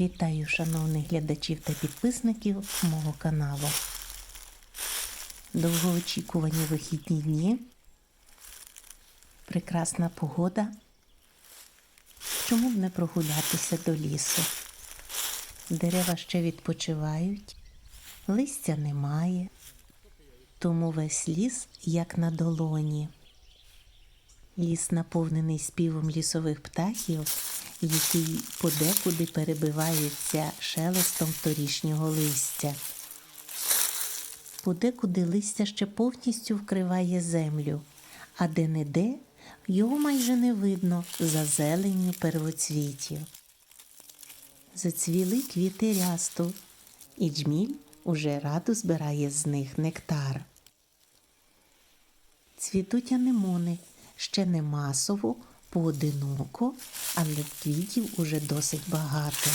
Вітаю шановних глядачів та підписників мого каналу. Довгоочікувані вихідні дні, прекрасна погода. Чому б не прогулятися до лісу? Дерева ще відпочивають, листя немає, тому весь ліс як на долоні. Ліс наповнений співом лісових птахів, які подекуди перебиваються шелестом торішнього листя. Подекуди листя ще повністю вкриває землю, а де-не-де його майже не видно за зеленню первоцвітів. Зацвіли квіти рясту, і джміль уже радо збирає з них нектар. Цвітуть анемони ще не масово, поодиноко, але квітів уже досить багато.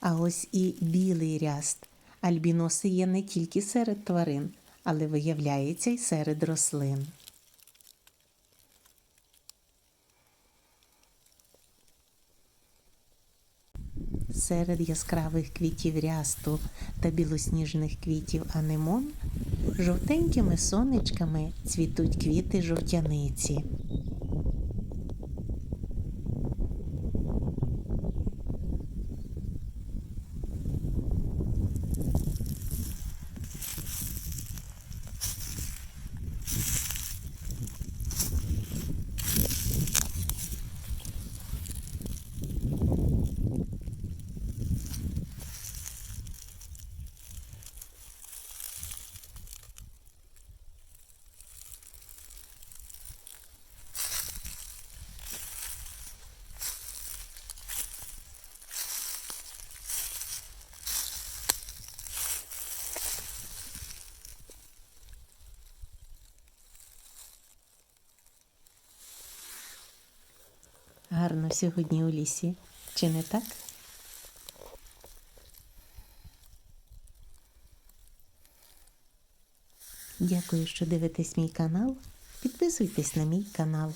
А ось і білий ряст. Альбіноси є не тільки серед тварин, але виявляється й серед рослин. Серед яскравих квітів рясту та білосніжних квітів анемон жовтенькими сонечками цвітуть квіти жовтяниці. Гарно сьогодні у лісі, чи не так? Дякую, що дивитесь мій канал. Підписуйтесь на мій канал.